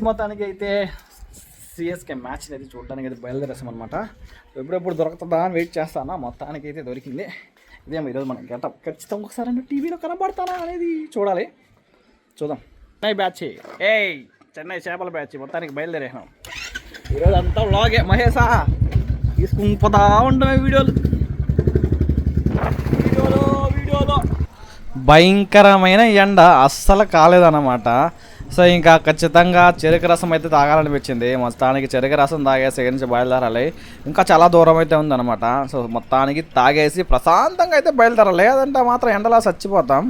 Guys మొత్తానికి అయితే CSK match అయితే చూడడానికి అయితే బయలుదేరేసాం అనమాట ఎప్పుడెప్పుడు దొరుకుతుందా అని వెయిట్ చేస్తానా? మొత్తానికి అయితే దొరికింది. ఇదే ఈరోజు మనం గెటప్. ఖచ్చితంగా ఒకసారి టీవీలో కనబడతానా అనేది చూడాలి. చూద్దాం. చెన్నై బ్యాచ్. ఏయ్ చెన్నై చేపల బ్యాచ్ మొత్తానికి బయలుదేరేసాం ఈరోజు అంతా లాగే మహేశా తీసుకుంపదా ఉండమే వీడియోలు. వీడియోలో వీడియోలో. భయంకరమైన ఎండ. అస్సలు కాలేదన్నమాట. సో ఇంకా ఖచ్చితంగా చెరుకు రసం అయితే తాగాలనిపించింది. మొత్తానికి చెరుకు రసం తాగేసి నుంచి బయలుదేరాలి. ఇంకా చాలా దూరం అయితే ఉందన్నమాట. సో మొత్తానికి తాగేసి ప్రశాంతంగా అయితే బయలుదేరాలి. లేదంటే మాత్రం ఎండలా చచ్చిపోతాం.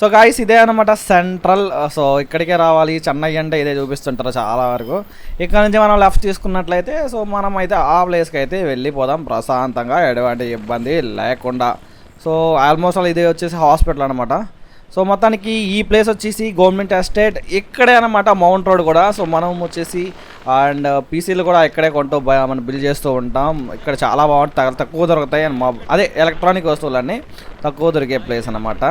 సో గాయస్ ఇదే అనమాట సెంట్రల్ సో ఇక్కడికే రావాలి. చెన్నై అంటే ఇదే చూపిస్తుంటారు చాలా వరకు. ఇక్కడ నుంచి మనం లెఫ్ట్ తీసుకున్నట్లయితే సో మనం అయితే ఆ ప్లేస్కి అయితే వెళ్ళిపోదాం. ప్రశాంతంగా ఎటువంటి ఇబ్బంది లేకుండా. సో ఆల్మోస్ట్ ఆల్ ఇది వచ్చేసి హాస్పిటల్ అనమాట సో మొత్తానికి ఈ ప్లేస్ వచ్చేసి గవర్నమెంట్ ఎస్టేట్ ఇక్కడే అనమాట మౌంట్ రోడ్ కూడా. సో మనం వచ్చేసి అండ్ పీసీలు కూడా ఇక్కడే కొంటూ బ- మనం బిల్ చేస్తూ ఉంటాం. ఇక్కడ చాలా బాగుంటాయి తక్కువ దొరుకుతాయి అని మా అదే ఎలక్ట్రానిక్ వస్తువులన్నీ తక్కువ దొరికే ప్లేస్ అనమాట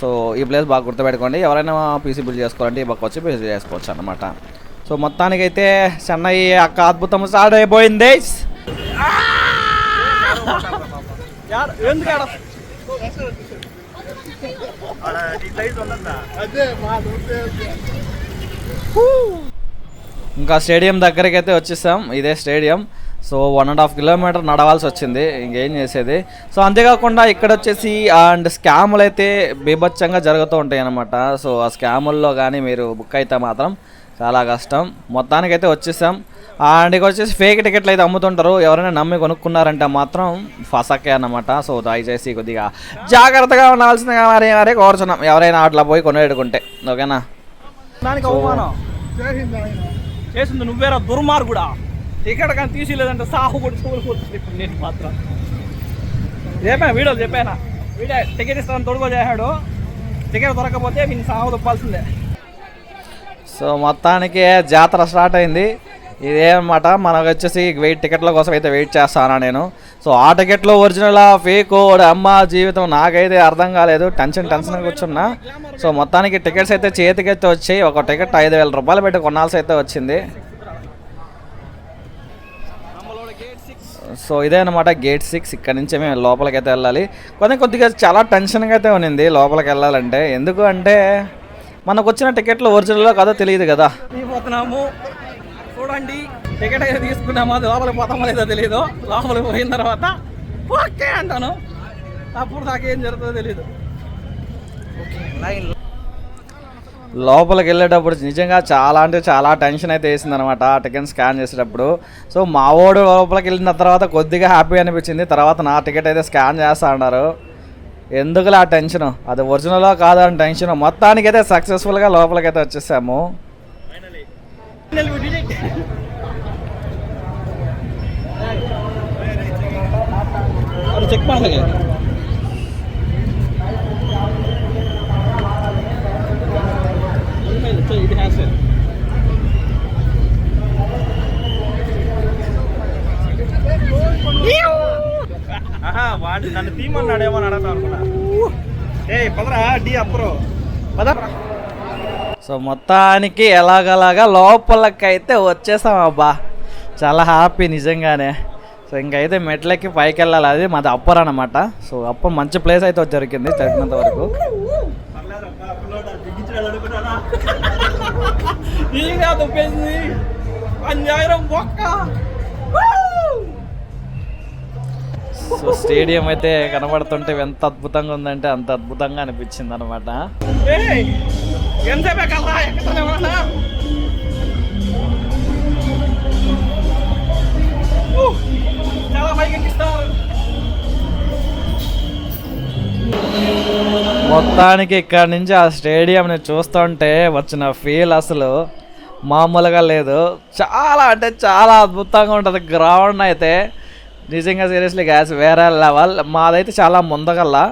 సో ఈ ప్లేస్ బాగా గుర్తుపెట్టుకోండి. ఎవరైనా పీసీ బిల్ చేసుకోవాలంటే ఈ పక్క వచ్చి పీసీ చేసుకోవచ్చు అనమాట సో మొత్తానికైతే చెన్నై అక్క అద్భుతం స్టార్ట్ అయిపోయింది. ఎందుకు ఇంకా స్టేడియం దగ్గరికి అయితే వచ్చేసాం. ఇదే stadium. So one and half kilometer నడవాల్సి వచ్చింది. ఇంకేం చేసేది? సో అంతేకాకుండా ఇక్కడ వచ్చేసి అండ్ స్కాములు అయితే బీభత్సంగా జరుగుతూ ఉంటాయి అన్నమాట సో ఆ స్కాముల్లో కానీ మీరు బుక్ అయితే మాత్రం చాలా కష్టం. మొత్తానికైతే వచ్చేసాం. అండ్ ఇక్కడ వచ్చేసి ఫేక్ టికెట్లు అయితే అమ్ముతుంటారు. ఎవరైనా నమ్మి కొనుక్కున్నారంటే మాత్రం ఫసకే అన్నమాట. సో దయచేసి కొద్దిగా జాగ్రత్తగా ఉండాల్సిందిగా మరి మరీ కోరుచున్నాం. ఎవరైనా అట్లా పోయి కొనేడుకుంటే ఓకేనా? దానికి అవమానం. చేసింది నువ్వేరా దుర్మార్గుడా? ఇక్కడ కానీ తీసిలేదంటే సాహు కూడా చూడకపోతుంది ఇప్పుడు నేను మాత్రం. చెప్పాను? వీడియో చెప్పానా? వీడియో టికెట్ ఇస్తాను తొడుగో చేశాడు. టికెట్ దొరకకపోతే నేను సాహు తప్పాల్సిందే. సో మొత్తానికి జాతర స్టార్ట్ అయింది. ఇదేమన్నమాట మనకు వచ్చేసి వెయిట్ టికెట్ల కోసం అయితే వెయిట్ చేస్తానా నేను. సో ఆ టికెట్లో ఒరిజినల్ ఫేక్ అమ్మ జీవితం నాకైతే అర్థం కాలేదు టెన్షన్ టెన్షన్ కూర్చున్నా. సో మొత్తానికి టికెట్స్ అయితే చేతికైతే వచ్చాయి ఒక టికెట్ ఐదు వేల రూపాయలు పెట్టి కొనాల్సి అయితే వచ్చింది. సో ఇదే అనమాట గేట్ సిక్స్ ఇక్కడ నుంచి మేము లోపలికి అయితే వెళ్ళాలి. కొంచెం కొద్దిగా చాలా టెన్షన్గా అయితే ఉన్నింది లోపలికి వెళ్ళాలంటే. ఎందుకు అంటే మనకు వచ్చిన టికెట్లు ఒరిజినల్లో కాదో తెలియదు కదా. పోతున్నాము. చూడండి టికెట్ అయితే తీసుకున్నాము అది లోపలికి పోతామో లేదో తెలియదు లోపలికి పోయిన తర్వాత ఓకే అంటాను. అప్పుడు దాకా ఏం జరుగుతుందో తెలియదు లోపలికి వెళ్ళేటప్పుడు నిజంగా చాలా అంటే చాలా టెన్షన్ అయితే వేసింది అనమాట టికెట్ స్కాన్ చేసేటప్పుడు. సో మా వాడు లోపలికి వెళ్ళిన తర్వాత కొద్దిగా హ్యాపీ అనిపించింది. తర్వాత నా టికెట్ అయితే స్కాన్ చేస్తా అన్నారు. ఎందుకులే ఆ టెన్షన్ అది ఒరిజినల్ కాదని టెన్షన్ మొత్తానికి అయితే సక్సెస్ఫుల్గా లోపలికి అయితే వచ్చేసాము. చెక్ ఇది వాడు నన్ను తీమన్నాడేమో అని అడగదాం అనుకున్నా. ఏ పదరా డి అప్రో సో మొత్తానికి ఎలాగలాగా లోపలకైతే వచ్చేసాం అబ్బా. చాలా హ్యాపీ నిజంగానే. సో ఇంకైతే మెట్లకి పైకి వెళ్ళాలి అది మాది అప్పర్ అనమాట సో అప్పర్ మంచి ప్లేస్ అయితే దొరికింది జరిగినంత వరకు. సో స్టేడియం అయితే కనబడుతుంటే ఎంత అద్భుతంగా ఉందంటే అంత అద్భుతంగా అనిపించింది అనమాట మొత్తానికి ఇక్కడ నుంచి ఆ స్టేడియంని చూస్తుంటే వచ్చిన ఫీల్ అసలు మామూలుగా లేదు. చాలా అంటే చాలా అద్భుతంగా ఉంటుంది. గ్రౌండ్ అయితే నిజంగా సీరియస్లీ గ్యాస్ వేరే లెవెల్ మాదైతే చాలా ముందగల్లా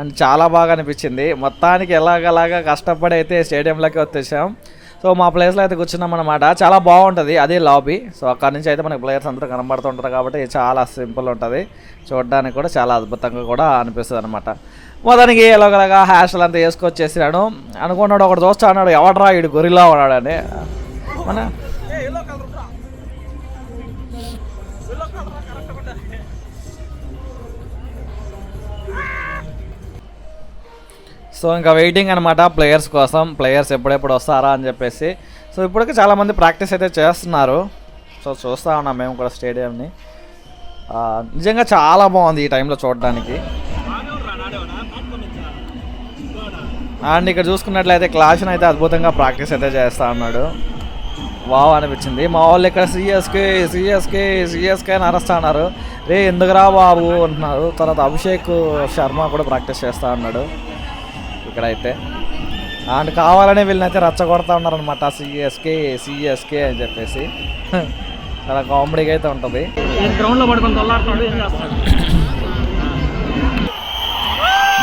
అండ్ చాలా బాగా అనిపించింది. మొత్తానికి ఎలాగలాగా కష్టపడి అయితే స్టేడియంలోకి వచ్చేసాం. సో మా ప్లేస్లో అయితే కూర్చున్నాం అనమాట చాలా బాగుంటుంది. అదే లాబీ సో అక్కడ నుంచి అయితే మనకి ప్లేయర్స్ అందరూ కనబడుతుంటారు కాబట్టి చాలా సింపుల్ ఉంటుంది. చూడడానికి కూడా చాలా అద్భుతంగా కూడా అనిపిస్తుంది అనమాట మొత్తానికి ఎలాగలాగా హ్యాషల్ అంతా వేసుకొచ్చేసినాడు. అనుకున్నాడు ఒకటి చూస్తా అన్నాడు ఎవడరా ఇడు గొరిలా ఉన్నాడని మన సో ఇంకా వెయిటింగ్ అనమాట ప్లేయర్స్ కోసం. ప్లేయర్స్ ఎప్పుడెప్పుడు వస్తారా అని చెప్పేసి. సో ఇప్పటికి చాలామంది ప్రాక్టీస్ అయితే చేస్తున్నారు. సో చూస్తూ ఉన్నాం మేము కూడా స్టేడియంని నిజంగా చాలా బాగుంది ఈ టైంలో చూడడానికి. అండ్ ఇక్కడ చూసుకున్నట్లయితే క్లాష్ని అయితే అద్భుతంగా ప్రాక్టీస్ అయితే చేస్తూ ఉన్నాడు. వావ్ అనిపించింది. మా వాళ్ళు ఇక్కడ సిఎస్కే సిఎస్కే సిఎస్కే అని అరస్తా ఉన్నారు. రే ఎందుకురా బాబు? అంటున్నారు. తర్వాత అభిషేక్ శర్మ కూడా ప్రాక్టీస్ చేస్తూ ఉన్నాడు. ఇక్కడైతే. అండ్ కావాలనే వీళ్ళనైతే రచ్చగొడతా ఉన్నారనమాట సిఎస్కే సిఎస్కే అని చెప్పేసి. చాలా కామెడీగా అయితే ఉంటుంది. గ్రౌండ్లో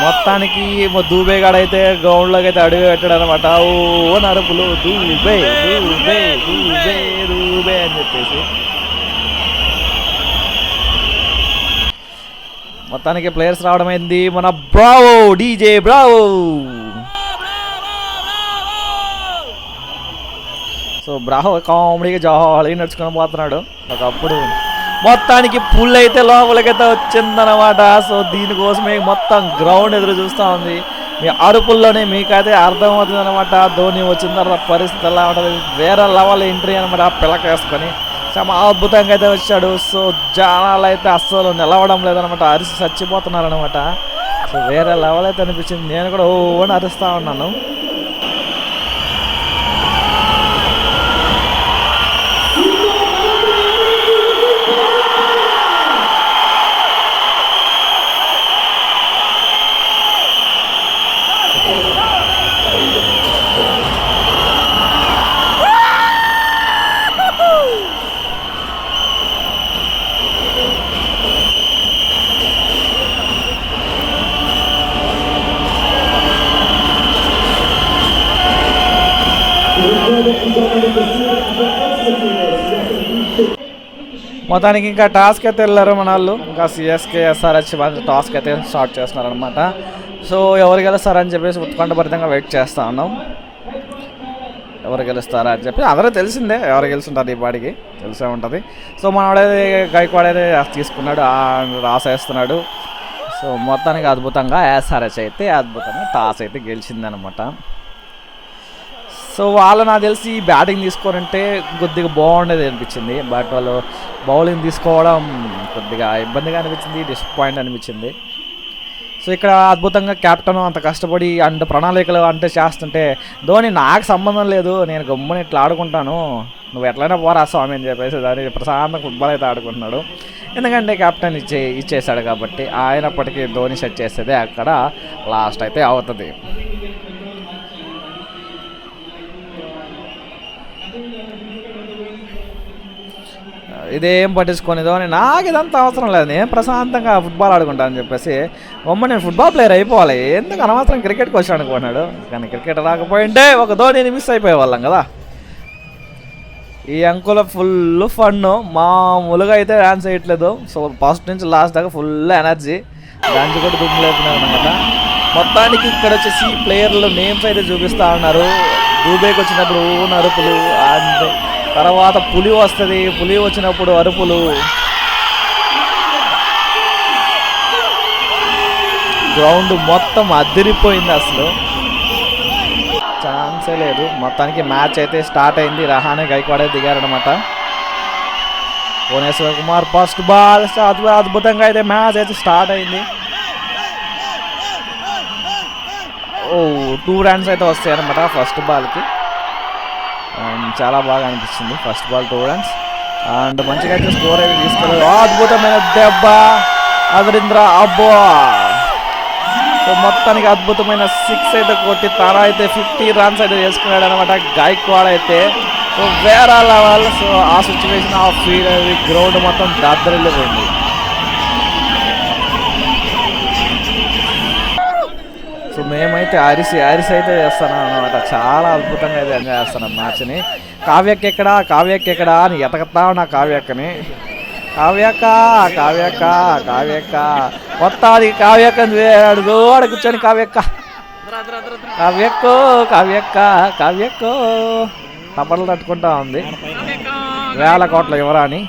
మొత్తానికి దూబే దూబేగాడు అయితే గ్రౌండ్లోకి అయితే అడుగు పెట్టాడు అనమాట ఓ నరుపులు దూబే దూబే దూబే దూబే అని చెప్పేసి. మొత్తానికి ప్లేయర్స్ రావడం అయింది మన Bravo DJ Bravo! So Bravo కామెడీగా జాలీగా నడుచుకొని పోతున్నాడు. ఒకప్పుడు మొత్తానికి పుల్ అయితే లోపలికైతే వచ్చిందనమాట సో దీనికోసమే మొత్తం గ్రౌండ్ ఎదురు చూస్తూ ఉంది. మీ అరుపుల్లోనే మీకైతే అర్థమవుతుంది అనమాట ధోని వచ్చిన తర్వాత పరిస్థితి ఎలా ఉంటుంది? వేరే లెవెల్ ఎంట్రీ అనమాట పిల్లకేసుకొని వేసుకొని చాలా అద్భుతంగా అయితే వచ్చాడు. సో జనాలు అయితే అస్సలు నిలవడం లేదనమాట. అరిసి చచ్చిపోతున్నారు అనమాట సో వేరే లెవెల్ అయితే అనిపించింది. నేను కూడా ఓ అని అరుస్తూ ఉన్నాను. మొత్తానికి ఇంకా టాస్క్ అయితే వెళ్ళారు మన వాళ్ళు. ఇంకా సిఎస్కే ఎస్ఆర్హెచ్ టాస్క్ అయితే స్టార్ట్ చేస్తున్నారు అనమాట సో ఎవరు గెలుస్తారని చెప్పేసి ఉత్కంఠభరితంగా వెయిట్ చేస్తా ఉన్నాం. ఎవరు గెలుస్తారా అని చెప్పి అందరూ తెలిసిందే ఎవరు గెలుస్తుంటారు ఈ పాడికి తెలిసే ఉంటుంది. సో మనవాడైతే గైక్వాడ్ అయితే తీసుకున్నాడు రాసేస్తున్నాడు. సో మొత్తానికి అద్భుతంగా ఎస్ఆర్హెచ్ అయితే అద్భుతంగా టాస్ అయితే గెలిచిందనమాట సో వాళ్ళు నాకు తెలిసి బ్యాటింగ్ తీసుకోరంటే కొద్దిగా బాగుండేది అనిపించింది. బట్ వాళ్ళు బౌలింగ్ తీసుకోవడం కొద్దిగా ఇబ్బందిగా అనిపించింది డిసప్పాయింట్ అనిపించింది. సో ఇక్కడ అద్భుతంగా కెప్టెన్ అంత కష్టపడి అంత ప్రణాళికలు అంటే చేస్తుంటే ధోని నాకు సంబంధం లేదు నేను గమ్మున ఇట్లా ఆడుకుంటాను నువ్వు ఎట్లయినా పోరా స్వామి అని చెప్పేసి దాని ప్రశాంతంగా ఫుట్బాల్ అయితే ఆడుకుంటున్నాడు. ఎందుకంటే కెప్టెన్ ఇచ్చే ఇచ్చేసాడు కాబట్టి ఆయనప్పటికీ ధోని సెట్ చేసేదే అక్కడ లాస్ట్ అయితే అవుతుంది. ఇదేం పట్టించుకోనిదో అని నాకు ఇదంతా అవసరం లేదు. నేను ప్రశాంతంగా ఫుట్బాల్ ఆడుకుంటాను అని చెప్పేసి బొమ్మ నేను ఫుట్బాల్ ప్లేయర్ అయిపోవాలి. ఎందుకు అనవసరం క్రికెట్కి వచ్చాను అనుకున్నాడు కానీ క్రికెట్ రాకపోయింటే ఒక ధోనిని మిస్ అయిపోయే వాళ్ళం కదా. ఈ అంకుల ఫుల్ ఫన్ మామూలుగా అయితే డాన్స్ వేయట్లేదు సో ఫస్ట్ నుంచి లాస్ట్ దాకా ఫుల్ ఎనర్జీ. డాన్స్ కూడా దుమ్ము లేపుతున్నాను కదా మొత్తానికి ఇక్కడ వచ్చేసి ప్లేయర్లు నేమ్స్ అయితే చూపిస్తా ఉన్నారు. దూబేకి వచ్చినప్పుడు ఊ నరుపులు అంటే తర్వాత పులి వస్తుంది పులి వచ్చినప్పుడు అరుపులు. గ్రౌండ్ మొత్తం అదిరిపోయింది అసలు. ఛాన్సే లేదు. మొత్తానికి మ్యాచ్ అయితే స్టార్ట్ అయింది. రహానే గైక్వాడే దిగారనమాట భువనేశ్వర్ కుమార్ ఫస్ట్ బాల్. అద్భుతంగా అయితే మ్యాచ్ అయితే స్టార్ట్ అయింది. ఓ టూ రన్స్ అయితే వస్తాయి అనమాట ఫస్ట్ బాల్కి. అండ్ చాలా బాగా అనిపిస్తుంది first ball two runs and మంచిగా అయితే స్కోర్ అయితే తీసుకెళ్ళారు. అద్భుతమైన దెబ్బ. అదరింద్ర అబ్బో! సో మొత్తానికి అద్భుతమైన సిక్స్ అయితే కొట్టి తన అయితే ఫిఫ్టీ రన్స్ అయితే చేసుకున్నాడు అనమాట గాయక్వాడ్ అయితే. సో వేరే లెవెల్ సో ఆ సిచ్యువేషన్ ఆ ఫీల్డ్ గ్రౌండ్ మొత్తం దద్దరిల్లిపోయింది. ఇప్పుడు మేమైతే అరిసి అరిసి అయితే చేస్తాను అనమాట చాలా అద్భుతంగా అయితే ఎంజాయ్ చేస్తున్నాం మ్యాచ్ని. కావ్యక్ ఎక్కడా? కావ్యక్ ఎక్కడా అని ఎతకతా ఉన్నా కావ్యక్కని. కావ్యక్క కావ్యక్క కావ్యక్క. మొత్తాది కావ్యక్క గోడ కూర్చొని కావ్యక్క. కావ్యక్కో కావ్యక్క కావ్యక్కో. తప్పలు తట్టుకుంటా ఉంది. వేల కోట్ల యువరాణి.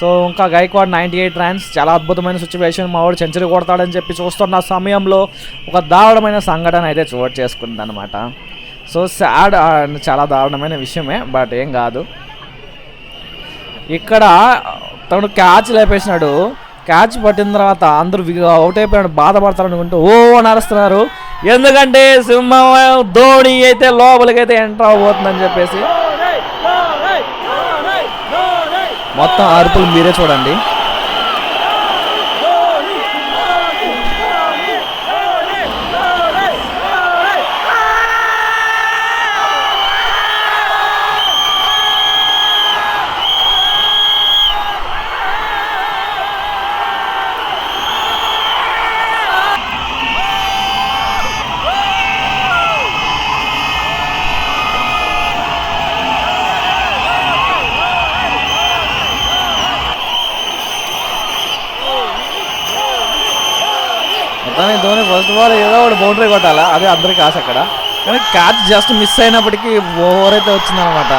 సో ఇంకా గైక్వాడ్ నైంటీ ఎయిట్ రన్స్ చాలా అద్భుతమైన సిచ్యువేషన్ మా వాడు సెంచరీ కొడతాడని చెప్పి చూస్తున్న సమయంలో ఒక దారుణమైన సంఘటన అయితే చోటు చేసుకుంది అనమాట సో సాడ్ అండ్ చాలా దారుణమైన విషయమే బట్ ఏం కాదు. ఇక్కడ తను క్యాచ్ లేపేసినాడు. క్యాచ్ పట్టిన తర్వాత అందరూ అవుట్ అయిపోయాడు బాధపడతారు అనుకుంటూ ఓ నడుస్తున్నారు. ఎందుకంటే సింహం ధోని అయితే లోపలికి అయితే ఎంటర్ అవబోతుందని చెప్పేసి మొత్తం అరుపులు మీరే చూడండి. మొత్తానికి ధోని ఫస్ట్ బాల్ ఏదో ఒకటి బౌండరీ కొట్టాలా? అదే అందరికి ఆశ అక్కడ. కానీ క్యాచ్ జస్ట్ మిస్ అయినప్పటికీ ఓవర్ అయితే వచ్చిందనమాట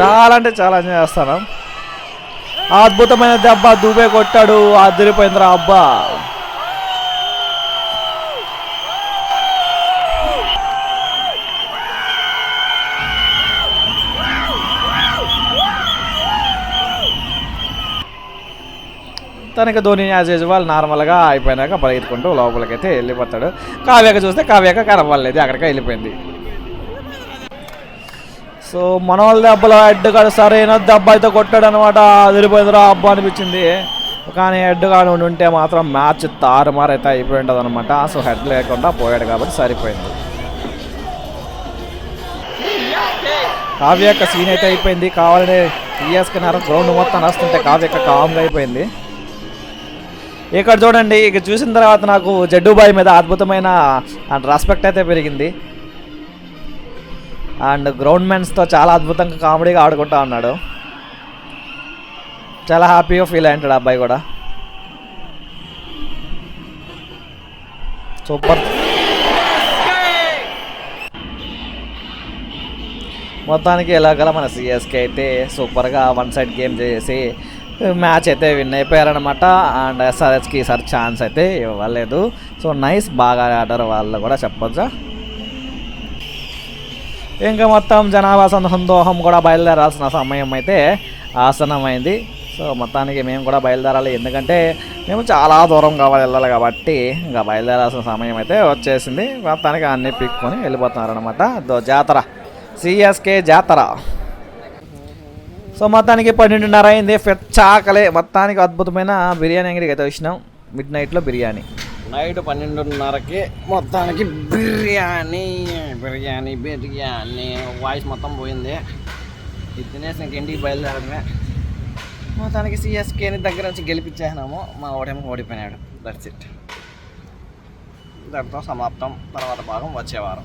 చాలా అంటే చాలా ఎంజాయ్ చేస్తాను. అద్భుతమైన దెబ్బ దుబే కొట్టాడు. అదిరిపోయిందిరా అబ్బా. తనకి ధోని యాజ్ యూజువల్ నార్మల్గా అయిపోయినాక పరిగెత్తుకుంటూ లోపలికైతే వెళ్ళిపోతాడు. కావ్యాక చూస్తే కావ్యాక కనపడలేదు అక్కడికి వెళ్ళిపోయింది. సో మన వాళ్ళ దెబ్బలో హెడ్ కాడ సరైన దెబ్బ అయితే కొట్టాడు అనమాట అదిరిపోయిందిరా అబ్బా అనిపించింది. కానీ హెడ్ కాడు ఉంటే మాత్రం మ్యాచ్ తారుమారు అయితే అయిపోయి ఉంటుంది అనమాట సో హెడ్ లేకుండా పోయాడు కాబట్టి సరిపోయింది. కావ్య యొక్క సీన్ అయితే అయిపోయింది. కావాలని టీఎస్కి గ్రౌండ్ మొత్తం నస్తుంటే కావ్య యొక్క కామ్గా అయిపోయింది. ఇక్కడ చూడండి ఇక చూసిన తర్వాత నాకు జడ్డుబాయి మీద అద్భుతమైన రెస్పెక్ట్ అయితే పెరిగింది. అండ్ గ్రౌండ్ మెన్స్తో చాలా అద్భుతంగా కామెడీగా ఆడుకుంటా ఉన్నాడు. చాలా హ్యాపీగా ఫీల్ అయింటాడు అబ్బాయి కూడా. సూపర్. మొత్తానికి ఎలాగల మన సిఎస్కే అయితే సూపర్గా వన్ సైడ్ గేమ్ చేసి మ్యాచ్ అయితే విన్ అయిపోయారనమాట అండ్ ఎస్ఆర్హెచ్కి ఈసారి ఛాన్స్ అయితే ఇవ్వలేదు. సో నైస్ బాగా ఆడారు వాళ్ళు కూడా చెప్పొచ్చా? ఇంకా మొత్తం జనాభా సందోహం కూడా బయలుదేరాల్సిన సమయం అయితే ఆసనమైంది సో మొత్తానికి మేము కూడా బయలుదేరాలి. ఎందుకంటే మేము చాలా దూరం కావాలి వెళ్ళాలి కాబట్టి ఇంకా బయలుదేరాల్సిన సమయం అయితే వచ్చేసింది. మొత్తానికి అన్ని పిక్కుని వెళ్ళిపోతున్నారనమాట జాతర. సిఎస్కే జాతర. సో మొత్తానికి పన్నెండున్నర అయింది. ఫెచ్చాకలే మొత్తానికి అద్భుతమైన బిర్యానీ అంగడికి అయితే వచ్చినాం. మిడ్ నైట్లో బిర్యానీ. నైట్ పన్నెండున్నరకి మొత్తానికి బిర్యానీ బిర్యానీ బిర్యానీ. వాయిస్ మొత్తం పోయింది. ఇది తినేసి ఇంక ఇంటికి బయలుదేరడమే. మొత్తానికి సిఎస్కేని దగ్గర నుంచి గెలిపించేసినాము. మా ఓడేమో ఓడిపోయినాడు. దట్స్ ఇట్ దాంతో సమాప్తం. తర్వాత భాగం వచ్చేవారం.